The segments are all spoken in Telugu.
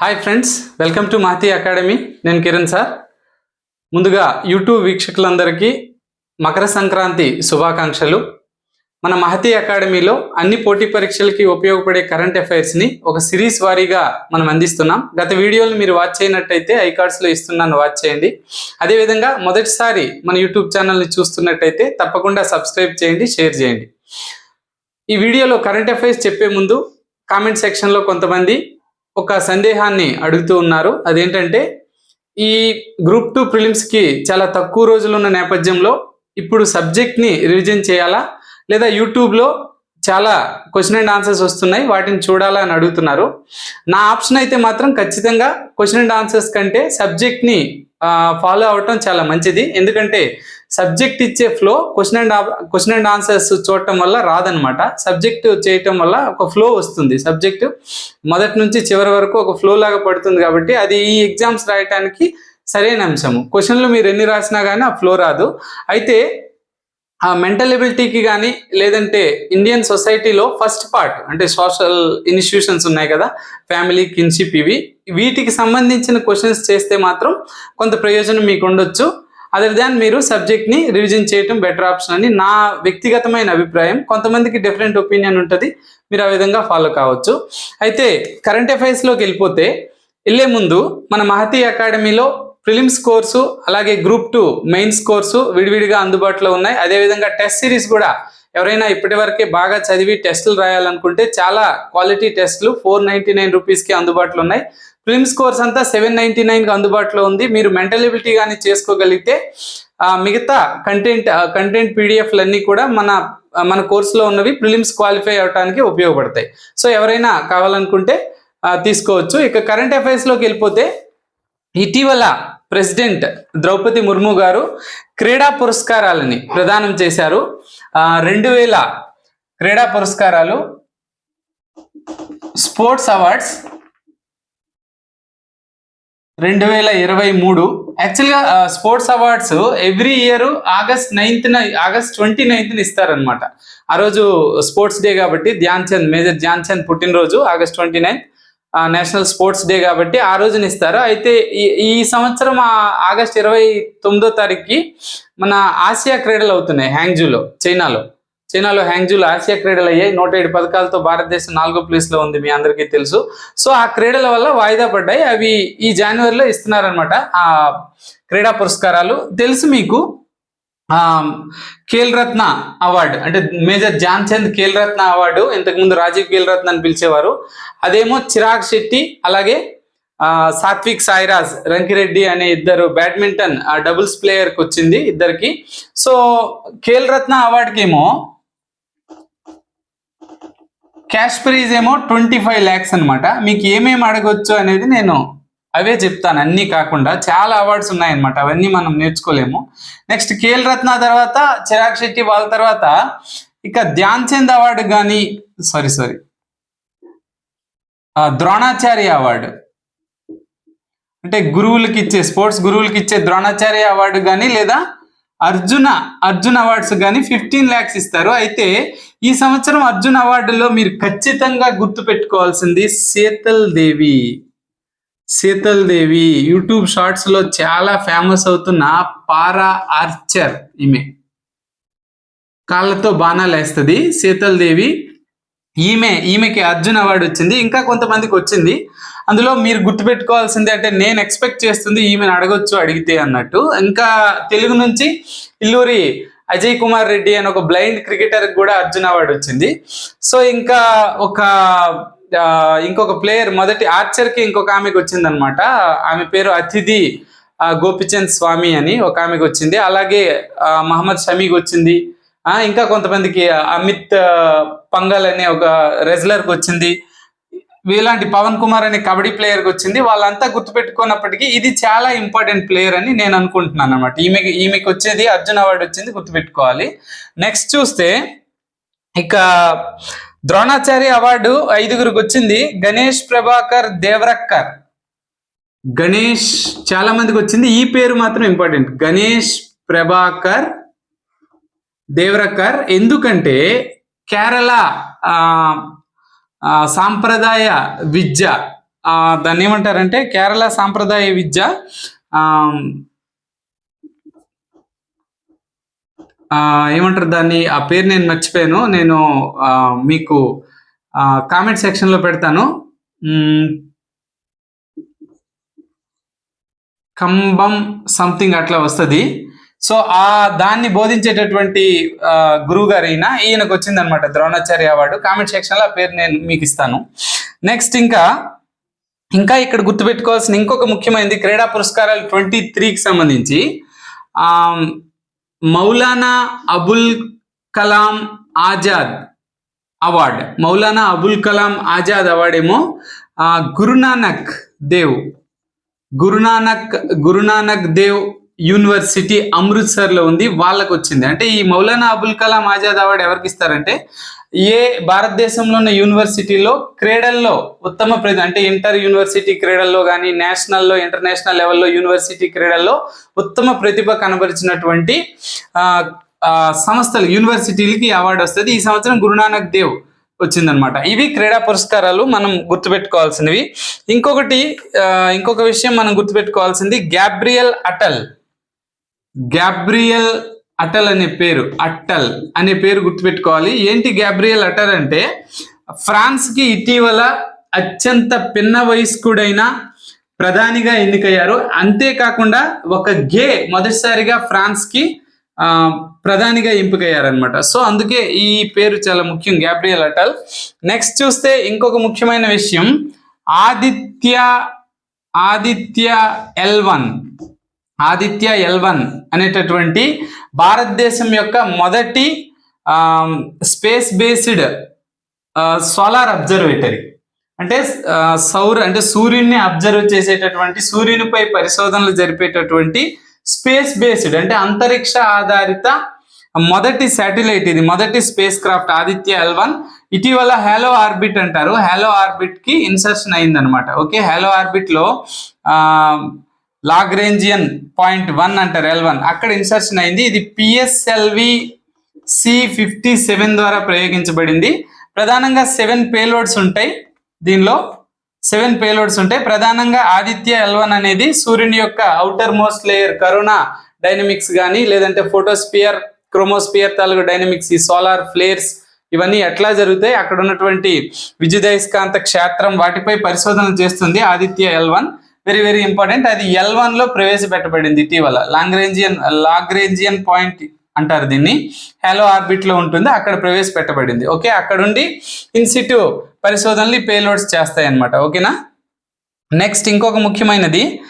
Hi friends welcome to Mahati academy నేను కిరణ్ సార్ ముందుగా యూట్యూబ్ వీక్షకులందరికీ మకర సంక్రాంతి శుభాకాంక్షలు. మన మహతి అకాడమీలో అన్ని పోటీ పరీక్షలకి ఉపయోగపడే కరెంట్ అఫైర్స్ని ఒక సిరీస్ వారీగా మనం అందిస్తున్నాం. గత వీడియోలు మీరు వాచ్ చేయనట్టయితే ఐకార్డ్స్లో ఇస్తున్నాను వాచ్ చేయండి. అదేవిధంగా మొదటిసారి మన యూట్యూబ్ ఛానల్ని చూస్తున్నట్టయితే తప్పకుండా సబ్స్క్రైబ్ చేయండి షేర్ చేయండి. ఈ వీడియోలో కరెంట్ అఫైర్స్ చెప్పే ముందు కామెంట్ సెక్షన్లో కొంతమంది ఒక సందేహాన్ని అడుగుతూ ఉన్నారు. అదేంటంటే ఈ గ్రూప్ టూ ప్రిలిమ్స్కి చాలా తక్కువ రోజులు ఉన్న నేపథ్యంలో ఇప్పుడు సబ్జెక్ట్ని రివిజన్ చేయాలా? లేదా యూట్యూబ్లో చాలా క్వశ్చన్ అండ్ ఆన్సర్స్ వస్తున్నాయి వాటిని చూడాలా అని అడుగుతున్నారు. నా ఆప్షన్ అయితే మాత్రం ఖచ్చితంగా క్వశ్చన్ అండ్ ఆన్సర్స్ కంటే సబ్జెక్ట్ని ఫాలో అవటం చాలా మంచిది. ఎందుకంటే సబ్జెక్ట్ ఇచ్చే flow question and question and answers చూడటం వల్ల రాదనమాట సబ్జెక్ట్ చేయటం వల్ల ఒక ఫ్లో వస్తుంది. సబ్జెక్ట్ మొదటి నుంచి చివరి వరకు ఒక ఫ్లో లాగా పడుతుంది కాబట్టి అది ఈ ఎగ్జామ్స్ రాయటానికి సరైన అంశము. క్వశ్చన్లు మీరు ఎన్ని రాసినా కానీ ఆ ఫ్లో రాదు. అయితే ఆ మెంటల్ ఎబిలిటీకి కానీ లేదంటే ఇండియన్ సొసైటీలో ఫస్ట్ పార్ట్ అంటే సోషల్ ఇన్స్టిట్యూషన్స్ ఉన్నాయి కదా ఫ్యామిలీ కిన్షిప్ ఇవి. వీటికి సంబంధించిన క్వశ్చన్స్ చేస్తే మాత్రం కొంత ప్రయోజనం మీకు ఉండొచ్చు. అదర్ దాన్ మీరు సబ్జెక్ట్ని రివిజన్ చేయటం బెటర్ ఆప్షన్ అని నా వ్యక్తిగతమైన అభిప్రాయం. కొంతమందికి డిఫరెంట్ ఒపీనియన్ ఉంటుంది. మీరు ఆ విధంగా ఫాలో కావచ్చు. అయితే కరెంట్ అఫైర్స్లోకి వెళ్ళిపోతే వెళ్ళే ముందు మన మహతి అకాడమీలో ప్రిలిమ్స్ కోర్సు అలాగే గ్రూప్ టూ మెయిన్స్ కోర్సు విడివిడిగా అందుబాటులో ఉన్నాయి. అదేవిధంగా టెస్ట్ సిరీస్ కూడా ఎవరైనా ఇప్పటి వరకే బాగా చదివి టెస్టులు రాయాలనుకుంటే చాలా క్వాలిటీ టెస్టులు ఫోర్ నైంటీ నైన్ రూపీస్కి అందుబాటులో ఉన్నాయి. ప్రిలిమ్స్ కోర్స్ అంతా సెవెన్ నైంటీ నైన్కి అందుబాటులో ఉంది. మీరు మెంటల్ ఎబిలిటీ కానీ చేసుకోగలిగితే మిగతా కంటెంట్ కంటెంట్ పీడిఎఫ్లన్నీ కూడా మన మన కోర్సులో ఉన్నవి ప్రిలిమ్స్ క్వాలిఫై అవడానికి ఉపయోగపడతాయి. సో ఎవరైనా కావాలనుకుంటే తీసుకోవచ్చు. ఇక కరెంట్ అఫైర్స్లోకి వెళ్ళిపోతే ఇటీవల ప్రెసిడెంట్ ద్రౌపది ముర్ము గారు క్రీడా పురస్కారాలని ప్రదానం చేశారు. రెండు వేల క్రీడా పురస్కారాలు స్పోర్ట్స్ అవార్డ్స్ రెండు వేల ఇరవై మూడు. యాక్చువల్గా sports awards every year August నైన్త్న August twenty నైన్త్న ఇస్తారనమాట ఆ రోజు స్పోర్ట్స్ డే కాబట్టి ధ్యాన్ చంద్ మేజర్ ధ్యాన్ చంద్ పుట్టినరోజు August twenty ninth. National sports day కాబట్టి ఆ రోజున ఇస్తారు. అయితే ఈ ఈ సంవత్సరం ఆ ఆగస్ట్ ఇరవై తొమ్మిదో తారీఖుకి మన ఆసియా క్రీడలు అవుతున్నాయి హ్యాంగ్జూలో చైనాలో. చైనాలో హ్యాంగ్జూలో ఆసియా క్రీడలు అయ్యాయి. నూట ఏడు పథకాలతో భారతదేశం నాలుగో ప్లేస్లో ఉంది మీ అందరికీ తెలుసు. సో ఆ క్రీడల వల్ల వాయిదా పడ్డాయి. అవి ఈ జనవరిలో ఇస్తున్నారనమాట ఆ క్రీడా పురస్కారాలు. తెలుసు మీకు? రత్న అవార్డు అంటే మేజర్ ధ్యాన్ చంద్ ఖేల్ రత్న అవార్డు ఇంతకుముందు రాజీవ్ ఖేల్ రత్న అని పిలిచేవారు. అదేమో చిరాగ్ శెట్టి అలాగే సాత్విక్ సాయిరాజ్ రంకిరెడ్డి అనే ఇద్దరు బ్యాడ్మింటన్ డబుల్స్ ప్లేయర్కి వచ్చింది ఇద్దరికి. సో ఖేల్ రత్న అవార్డుకి ఏమో క్యాష్ ప్రైజ్ ఏమో ట్వంటీ ఫైవ్ ల్యాక్స్ అనమాట మీకు ఏమేమి అడగొచ్చు అనేది నేను అవే చెప్తాను అన్నీ కాకుండా చాలా అవార్డ్స్ ఉన్నాయన్నమాట అవన్నీ మనం నేర్చుకోలేము. నెక్స్ట్ కేఎల్ రత్న తర్వాత చిరాగ్ శెట్టి వాళ్ళ తర్వాత ఇక ధ్యాన్ చంద్ అవార్డు కానీ సారీ సారీ ద్రోణాచార్య అవార్డు. అంటే గురువులకి ఇచ్చే స్పోర్ట్స్ గురువులకి ఇచ్చే ద్రోణాచార్య అవార్డు కానీ లేదా అర్జున అర్జున్ అవార్డ్స్ కానీ ఫిఫ్టీన్ ల్యాక్స్ ఇస్తారు. అయితే ఈ సంవత్సరం అర్జున్ అవార్డులో మీరు ఖచ్చితంగా గుర్తు పెట్టుకోవాల్సింది శీతల్ దేవి. శీతల్ దేవి యూట్యూబ్ షార్ట్స్లో చాలా ఫేమస్ అవుతున్న పారా ఆర్చర్ ఈమె. కాళ్ళతో బాణాలు వేస్తుంది శీతల్ దేవి. ఈమె ఈమెకి అర్జున్ అవార్డు వచ్చింది. ఇంకా కొంతమందికి వచ్చింది. అందులో మీరు గుర్తుపెట్టుకోవాల్సింది అంటే నేను ఎక్స్పెక్ట్ చేస్తుంది ఈమెను అడగొచ్చు అడిగితే అన్నట్టు. ఇంకా తెలుగు నుంచి ఇల్లూరి అజయ్ కుమార్ రెడ్డి అని ఒక బ్లైండ్ క్రికెటర్ కూడా అర్జున్ అవార్డు వచ్చింది. సో ఇంకా ఒక ఇంకొక ప్లేయర్ మొదటి ఆర్చర్కి ఇంకొక ఆమెకు వచ్చింది అనమాట ఆమె పేరు అతిథి గోపిచంద్ స్వామి అని ఒక ఆమెకు వచ్చింది. అలాగే మహమ్మద్ షమీకి వచ్చింది. ఇంకా కొంతమందికి అమిత్ పంగల్ అనే ఒక రెజ్లర్కి వచ్చింది. ఇలాంటి పవన్ కుమార్ అనే కబడ్డీ ప్లేయర్కి వచ్చింది. వాళ్ళంతా గుర్తుపెట్టుకున్నప్పటికీ ఇది చాలా ఇంపార్టెంట్ ప్లేయర్ అని నేను అనుకుంటున్నాను అనమాట ఈమెకి ఈమెకి వచ్చేది అర్జున్ అవార్డు వచ్చింది గుర్తుపెట్టుకోవాలి. నెక్స్ట్ చూస్తే ఇక ద్రోణాచార్య అవార్డు ఐదుగురికి వచ్చింది. గణేష్ ప్రభాకర్ దేవరక్కర్. గణేష్ చాలా మందికి వచ్చింది. ఈ పేరు మాత్రం ఇంపార్టెంట్. గణేష్ ప్రభాకర్ దేవరకర్ ఎందుకంటే కేరళ సాంప్రదాయ విద్య దాన్ని ఏమంటారంటే కేరళ సాంప్రదాయ విద్య ఆ, ఆ, ఏమంటారు? దాన్ని ఆ పేరు నేను మర్చిపోయాను. నేను మీకు కామెంట్ సెక్షన్లో పెడతాను. కంబం సంథింగ్ అట్లా వస్తుంది. సో ఆ దాన్ని బోధించేటటువంటి గురువు గారు ఈయన ఈయనకు వచ్చింది అనమాట ద్రోణాచార్య అవార్డు. కామెంట్ సెక్షన్లో ఆ పేరు నేను మీకు ఇస్తాను. నెక్స్ట్ ఇంకా ఇంకా ఇక్కడ గుర్తుపెట్టుకోవాల్సిన ఇంకొక ముఖ్యమైనది క్రీడా పురస్కారాలు ట్వంటీ త్రీకి సంబంధించి ఆ, మౌలానా అబుల్ కలాం ఆజాద్ అవార్డ్ మౌలానా అబుల్ కలాం ఆజాద్ అవార్డ్ ఏమో ఆ, గురునానక్ దేవ్ గురునానక్ గురునానక్ దేవ్ యూనివర్సిటీ అమృత్సర్లో ఉంది వాళ్ళకు వచ్చింది అంటే ఈ మౌలానా అబుల్ కలాం ఆజాద్ అవార్డు ఎవరికి ఇస్తారంటే ఏ భారతదేశంలో ఉన్న యూనివర్సిటీలో క్రీడల్లో ఉత్తమ ప్రతి అంటే ఇంటర్ యూనివర్సిటీ క్రీడల్లో కానీ నేషనల్లో ఇంటర్నేషనల్ లెవెల్లో యూనివర్సిటీ క్రీడల్లో ఉత్తమ ప్రతిభ కనబరిచినటువంటి సంస్థలు యూనివర్సిటీలకి అవార్డు వస్తుంది. ఈ సంవత్సరం గురునానక్ దేవ్ వచ్చిందనమాట. ఇవి క్రీడా పురస్కారాలు మనం గుర్తుపెట్టుకోవాల్సినవి. ఇంకొకటి ఇంకొక విషయం మనం గుర్తుపెట్టుకోవాల్సింది గ్యాబ్రియల్ అటల్. గ్యాబ్రియల్ అటల్ అనే పేరు అట్టల్ అనే పేరు గుర్తుపెట్టుకోవాలి. ఏంటి గ్యాబ్రియల్ అటల్ అంటే ఫ్రాన్స్కి ఇటీవల అత్యంత పిన్న వయస్కుడైన ప్రధానిగా ఎన్నికయ్యారు. అంతేకాకుండా ఒక గే మొదటిసారిగా ఫ్రాన్స్కి ఆ, ప్రధానిగా ఎంపికయ్యారనమాట సో అందుకే ఈ పేరు చాలా ముఖ్యం గ్యాబ్రియల్ అటల్. నెక్స్ట్ చూస్తే ఇంకొక ముఖ్యమైన విషయం Aditya Aditya L one. Aditya L one అనేటటువంటి భారతదేశం యొక్క మొదటి స్పేస్ బేస్డ్ సోలార్ అబ్జర్వేటరీ. అంటే సౌర అంటే సూర్యుడిని అబ్జర్వ్ చేసేటటువంటి సూర్యునిపై పరిశోధనలు జరిపేటటువంటి స్పేస్ బేస్డ్ అంటే అంతరిక్ష ఆధారిత మొదటి శాటిలైట్ ఇది మొదటి spacecraft Aditya L one ఇటీవల హ్యాలో ఆర్బిట్ అంటారు. హ్యాలో ఆర్బిట్కి ఇన్సర్షన్ అయిందనమాట. ఓకే హ్యాలో ఆర్బిట్లో ఆ, లాగ్రేంజియన్ పాయింట్ వన్ అంటారు ఎల్ వన్. అక్కడ ఇన్సర్షన్ అయింది. ఇది పిఎస్ఎల్వి సి ఫిఫ్టీ సెవెన్ ద్వారా ప్రయోగించబడింది. ప్రధానంగా సెవెన్ పేలోడ్స్ ఉంటాయి దీనిలో. సెవెన్ పేలోడ్స్ ఉంటాయి. ప్రధానంగా ఆదిత్య ఎల్వన్ అనేది సూర్యుని యొక్క outer most layer corona dynamics కానీ లేదంటే ఫోటోస్పియర్ క్రోమోస్పియర్ తాలూకు డైనమిక్స్ ఈ సోలార్ ఫ్లేర్స్ ఇవన్నీ ఎట్లా జరుగుతాయి? అక్కడ ఉన్నటువంటి విద్యుదయస్కాంత క్షేత్రం వాటిపై పరిశోధనలు చేస్తుంది Aditya L one very very important అది ఎల్ వన్లో ప్రవేశపెట్టబడింది ఇటీవల. లాంగ్రేంజియన్ లాగ్రేంజియన్ పాయింట్ అంటారు దీన్ని. హెలో ఆర్బిట్లో ఉంటుంది. అక్కడ ప్రవేశపెట్టబడింది. ఓకే అక్కడుండి ఇన్సిట్యూ పరిశోధనలు పేలోడ్స్ చేస్తాయి అనమాట ఓకేనా నెక్స్ట్ ఇంకొక ముఖ్యమైనది.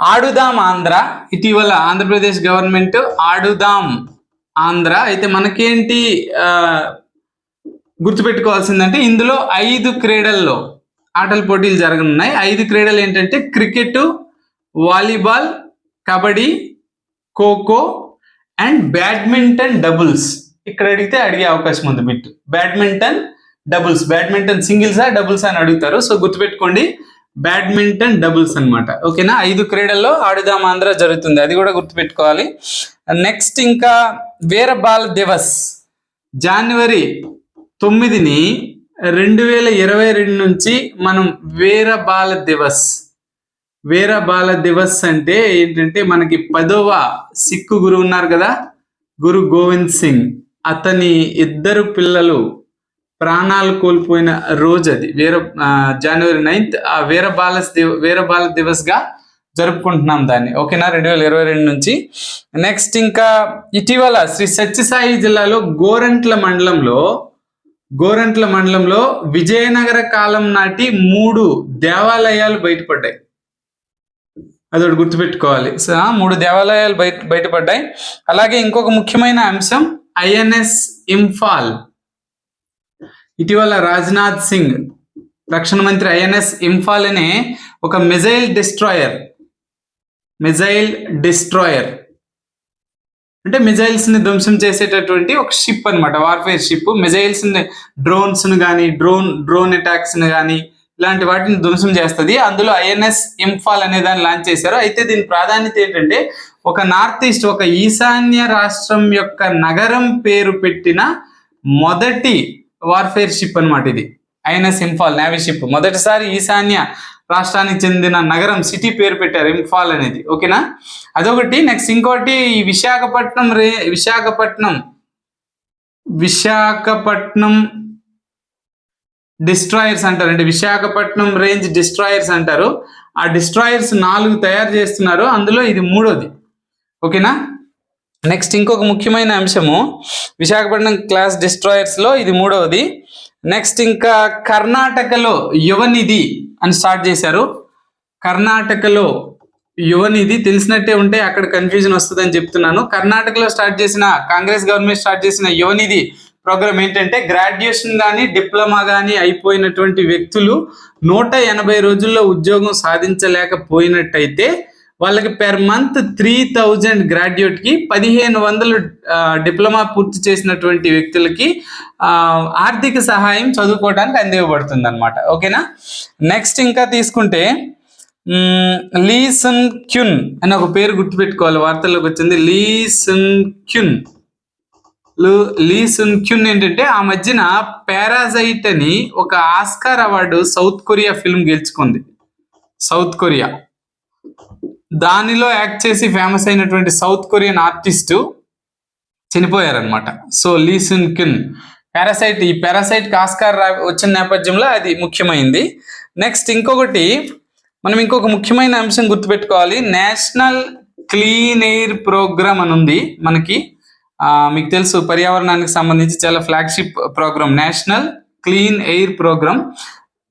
ఆడుదాం ఆంధ్ర. ఇటీవల ఆంధ్రప్రదేశ్ గవర్నమెంట్ ఆడుదాం ఆంధ్ర. అయితే మనకేంటి గుర్తుపెట్టుకోవాల్సిందంటే ఇందులో ఐదు క్రీడల్లో ఆటల పోటీలు జరగనున్నాయి. ఐదు క్రీడలు ఏంటంటే cricket volleyball kabaddi kho kho and badminton doubles. ఇక్కడ అడిగితే అడిగే అవకాశం ఉంది బిట్ బ్యాడ్మింటన్ డబుల్స్. బ్యాడ్మింటన్ సింగిల్సా డబుల్స్ అని అడుగుతారు. సో గుర్తుపెట్టుకోండి బ్యాడ్మింటన్ డబుల్స్ అన్నమాట. ఓకేనా? ఐదు క్రీడల్లో ఆడుదాం ఆంధ్ర జరుగుతుంది. అది కూడా గుర్తుపెట్టుకోవాలి. నెక్స్ట్ ఇంకా వీరబాల్ దివస్. జనవరి తొమ్మిదిని రెండు వేల ఇరవై రెండు నుంచి మనం వీర బాల దివస్. వీర బాల దివస్ అంటే ఏంటంటే మనకి పదవ సిక్కు గురువు ఉన్నారు కదా గురు గోవింద్ సింగ్. అతని ఇద్దరు పిల్లలు ప్రాణాలు కోల్పోయిన రోజు అది. వీర జనవరి నైన్త్ ఆ వీర బాల దివ వీర బాల దివస్గా జరుపుకుంటున్నాం దాన్ని. ఓకేనా? రెండు వేల ఇరవై రెండు నుంచి. నెక్స్ట్ ఇంకా ఇటీవల శ్రీ సత్యసాయి జిల్లాలో గోరంట్ల మండలంలో గోరంట్ల మండలంలో విజయనగర కాలం నాటి మూడు దేవాలయాలు బయటపడ్డాయి. అదొకటి గుర్తుపెట్టుకోవాలి. సో, మూడు దేవాలయాలు బయట బయటపడ్డాయి. అలాగే ఇంకొక ముఖ్యమైన అంశం ఐఎన్ఎస్ ఇంఫాల్. ఇటీవల రాజ్నాథ్ సింగ్ రక్షణ మంత్రి ఐఎన్ఎస్ ఇంఫాల్ అనే ఒక మిజైల్ డిస్ట్రాయర్ మిజైల్ డిస్ట్రాయర్ అంటే మిజైల్స్ని ధ్వంసం చేసేటటువంటి ఒక షిప్ అనమాట వార్ఫేర్ షిప్ మిజైల్స్ని డ్రోన్స్ను కానీ డ్రోన్ డ్రోన్ అటాక్స్ను కానీ ఇలాంటి వాటిని ధ్వంసం చేస్తుంది. అందులో ఐఎన్ఎస్ ఇంఫాల్ అనే దాన్ని లాంచ్ చేశారు. అయితే దీని ప్రాధాన్యత ఏంటంటే ఒక నార్త్ ఈస్ట్ ఒక ఈశాన్య రాష్ట్రం యొక్క నగరం పేరు పెట్టిన మొదటి వార్ఫేర్ షిప్ అనమాట ఇది. ఐఎన్ఎస్ ఇంఫాల్ నేవీ షిప్ మొదటిసారి ఈశాన్య రాష్ట్రానికి చెందిన నగరం సిటీ పేరు పెట్టారు ఇంఫాల్ అనేది. ఓకేనా? అదొకటి. నెక్స్ట్ ఇంకోటి ఈ విశాఖపట్నం రే విశాఖపట్నం విశాఖపట్నం డిస్ట్రాయర్స్ అంటారు. అంటే విశాఖపట్నం రేంజ్ డిస్ట్రాయర్స్ అంటారు. ఆ డిస్ట్రాయర్స్ నాలుగు తయారు చేస్తున్నారు. అందులో ఇది మూడోది. ఓకేనా? నెక్స్ట్ ఇంకొక ముఖ్యమైన అంశము. విశాఖపట్నం క్లాస్ డిస్ట్రాయర్స్లో ఇది మూడవది నెక్స్ట్ ఇంకా కర్ణాటకలో యువనిధి అని స్టార్ట్ చేశారు. కర్ణాటకలో యువనిధి తెలిసినట్టే ఉంటే అక్కడ కన్ఫ్యూజన్ వస్తుందని చెప్తున్నాను. కర్ణాటకలో స్టార్ట్ చేసిన కాంగ్రెస్ గవర్నమెంట్ స్టార్ట్ చేసిన యువనిధి ప్రోగ్రామ్ ఏంటంటే గ్రాడ్యుయేషన్ కానీ డిప్లొమా కానీ అయిపోయినటువంటి వ్యక్తులు నూట ఎనభై రోజుల్లో ఉద్యోగం సాధించలేకపోయినట్టయితే వాళ్ళకి పెర్ మంత్ త్రీ థౌజండ్ గ్రాడ్యుయేట్కి పదిహేను వందలు డిప్లొమా పూర్తి చేసినటువంటి వ్యక్తులకి ఆర్థిక సహాయం చదువుకోవడానికి అందివ్వబడుతుంది అనమాట ఓకేనా? నెక్స్ట్ ఇంకా తీసుకుంటే లీసన్ లీ క్యున్ అని ఒక పేరు గుర్తుపెట్టుకోవాలి. వార్తల్లోకి వచ్చింది. లీసన్ క్యున్. లీసున్ లీ సున్ క్యున్ ఏంటంటే ఆ మధ్యన పారాజైట్ అని ఒక Oscar award South Korea film గెలుచుకుంది. South Korea. దానిలో యాక్ట్ చేసి ఫేమస్ అయినటువంటి South Korean artist చనిపోయారనమాట so Lee Sun Kyun. Parasite ఈ పారాసైట్ కాస్కార్ రా- వచ్చిన నేపథ్యంలో అది ముఖ్యమైంది. నెక్స్ట్ ఇంకొకటి మనం ఇంకొక ముఖ్యమైన అంశం గుర్తుపెట్టుకోవాలి. నేషనల్ క్లీన్ ఎయిర్ ప్రోగ్రామ్ అని ఉంది మనకి. మీకు తెలుసు పర్యావరణానికి సంబంధించి చాలా flagship program national clean air program.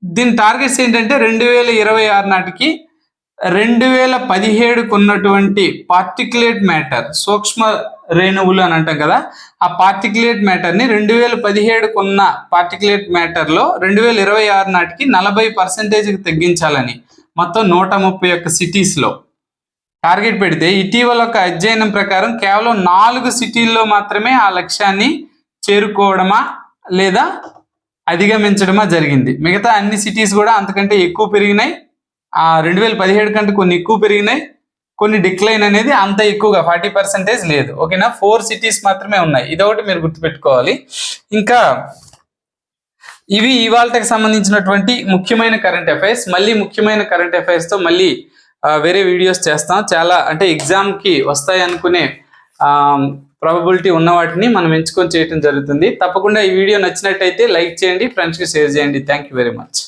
దీని టార్గెట్స్ ఏంటంటే రెండు వేల ఇరవై ఆరు నాటికి రెండు వేల పదిహేడుకు ఉన్నటువంటి పార్టికులేట్ మ్యాటర్ సూక్ష్మ రేణువులు అని అంటాం కదా ఆ పార్టికులేట్ మ్యాటర్ని రెండు వేల పదిహేడుకు ఉన్న పార్టికులేట్ మ్యాటర్లో రెండు వేల ఇరవై ఆరు నాటికి నలభై పర్సెంటేజ్కి తగ్గించాలని మొత్తం నూట ముప్పై ఒక్క సిటీస్లో టార్గెట్ పెడితే ఇటీవల ఒక అధ్యయనం ప్రకారం కేవలం నాలుగు సిటీల్లో మాత్రమే ఆ లక్ష్యాన్ని చేరుకోవడమా లేదా అధిగమించడమా జరిగింది. మిగతా అన్ని సిటీస్ కూడా అంతకంటే ఎక్కువ పెరిగినాయి. రెండు వేల పదిహేడు కంటే కొన్ని ఎక్కువ పెరిగినాయి. కొన్ని డిక్లైన్ అనేది అంత ఎక్కువగా ఫార్టీ పర్సెంటేజ్ లేదు. ఓకేనా? ఫోర్ సిటీస్ మాత్రమే ఉన్నాయి. ఇదొకటి మీరు గుర్తుపెట్టుకోవాలి. ఇంకా ఇవి ఇవాళకి సంబంధించినటువంటి ముఖ్యమైన కరెంట్ అఫైర్స్ మళ్ళీ ముఖ్యమైన కరెంట్ అఫైర్స్తో మళ్ళీ వేరే వీడియోస్ చేస్తాం. చాలా అంటే ఎగ్జామ్కి వస్తాయి అనుకునే ప్రాబబిలిటీ ఉన్న వాటిని మనం ఎంచుకొని చేయడం జరుగుతుంది. తప్పకుండా ఈ వీడియో నచ్చినట్టయితే లైక్ చేయండి ఫ్రెండ్స్కి షేర్ చేయండి. Thank you very much